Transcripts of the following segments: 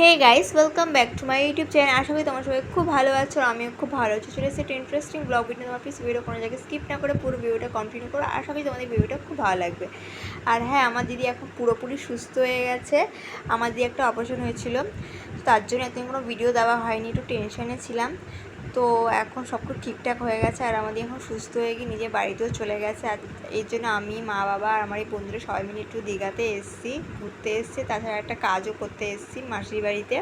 Hey guys welcome back to my YouTube channel আশা করি তোমার সবাই খুব ভালো আছো আর আমিও খুব ভালো আছি। চলে এসেছি ইন্টারেস্টিং ব্লগ ভিডিও তোমার প্লিজ ভিডিও কোনো জায়গায় স্কিপ না করে পুরো ভিডিওটা কন্টিনিউ করো। আশা করি তোমাদের ভিডিওটা খুব ভালো লাগবে। আর হ্যাঁ আমার দিদি এখন পুরোপুরি সুস্থ হয়ে গেছে। আমার দিদি একটা অপারেশন হয়েছিল তার জন্য এতদিন কোনো ভিডিও দেওয়া হয়নি, একটু টেনশনে ছিলাম। তো এখন সব কিছু ঠিকঠাক হয়ে গেছে আর আমাদের এখন সুস্থ হয়ে গিয়ে নিজের বাড়িতেও চলে গেছে। আর এর জন্য আমি, মা, বাবা আর আমার এই বন্ধুরা সবাই মিলে একটু দীঘাতে এসেছি, ঘুরতে এসেছি। তাছাড়া একটা কাজও করতে এসেছি মাসির বাড়িতে।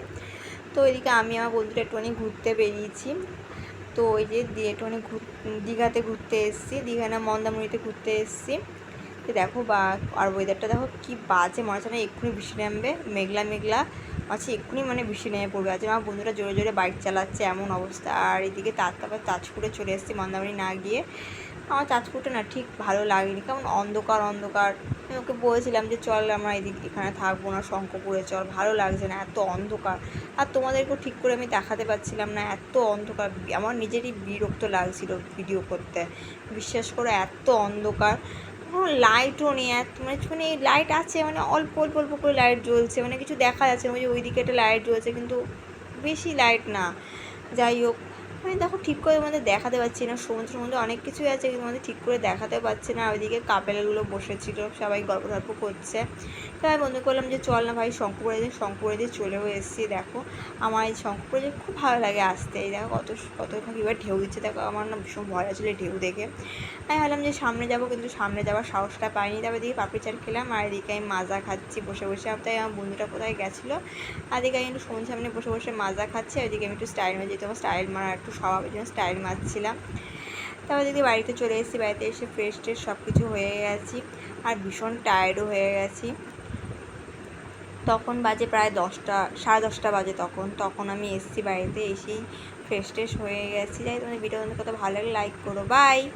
তো এদিকে আমি আমার বন্ধুরা একটুখানি ঘুরতে বেরিয়েছি। তো ওই যে দিয়ে একটুখানি ঘুর, দীঘাতে ঘুরতে এসেছি দীঘা না মন্দামণিতে ঘুরতে এসেছি। দেখো বা, আর ওয়েদারটা দেখো কি বাজে, মনে হচ্ছে না এক্ষুনি বৃষ্টি নামবে, মেঘলা মেঘলা। আছে এক্ষুনি মানে বৃষ্টি নেমে পড়বে। আছে আমার বন্ধুরা জোরে জোরে বাইক চালাচ্ছে, এমন অবস্থা। আর এদিকে তার তারপর তাজপুরে চলে এসেছি মন্দামণি না গিয়ে। আমার তাজপুরটা না ঠিক ভালো লাগেনি, কেমন অন্ধকার অন্ধকার। আমি ওকে বলেছিলাম যে, চল আমরা এদিক, এখানে থাকব না, শঙ্করপুরে চল। ভালো লাগছে না, এত অন্ধকার। আর তোমাদেরকেও ঠিক করে আমি দেখাতে পারছিলাম না, এত অন্ধকার। আমার নিজেরই বিরক্ত লাগছিল ভিডিও করতে। বিশ্বাস করে, এত অন্ধকার। কোনো লাইটও নেই, এত মানে মানে লাইট আছে মানে অল্প অল্প অল্প করে লাইট জ্বলছে মানে কিছু দেখা যাচ্ছে ওই যে ওইদিকে একটা লাইট জ্বলছে, কিন্তু বেশি লাইট না। যাই হোক আমি দেখো ঠিক করে তোমাদের দেখাতে পারছি না সমুদ্র সমুদ্রে অনেক কিছুই আছে কিন্তু আমাদের ঠিক করে দেখাতে পারছি না। ওইদিকে কাপেলগুলো বসেছিল, সবাই গল্প গল্প করছে। তাই আমি বন্ধু করলাম যে চল না ভাই শঙ্করপুরে দিয়ে শঙ্করপুরে দিয়ে চলেও এসেছি, দেখো। আমার এই শঙ্করপুরে যে খুব ভালো লাগে আসতে। এই দেখো কত কত কীভাবে ঢেউ দিচ্ছে। দেখো আমার না ভীষণ ভয় আছে ঢেউ দেখে। আমি ভাবলাম যে সামনে যাব কিন্তু সামনে যাওয়ার সাহসটা পাইনি। তারপর দিকে পাপড়ি চাট খেলাম আর এদিকে আমি মাজা খাচ্ছি বসে বসে। তাই আমার বন্ধুটা কোথায় গেছিল? আর এদিকে আমি একটু সমুদ্রের সামনে বসে বসে মাজা খাচ্ছি। আর এদিকে আমি একটু স্টাইল মারি যেহেতু আমার স্টাইল মারা একটু স্বভাবের জন্য স্টাইল মারছিলাম। তারপর যদি বাড়িতে চলে এসেছি, বাড়িতে এসে ফ্রেশ ট্রেশ সব কিছু হয়ে গেছি আর ভীষণ টায়ার্ডও হয়ে গেছি। তখন বাজে প্রায় দশটা, সাড়ে দশটা বাজে তখন। তখন আমি এসেছি বাড়িতে এসেই ফ্রেশ ট্রেশ হয়ে গেছি। যাই তোমাদের ভিডিও কত ভালো লাগে লাইক করো। বাই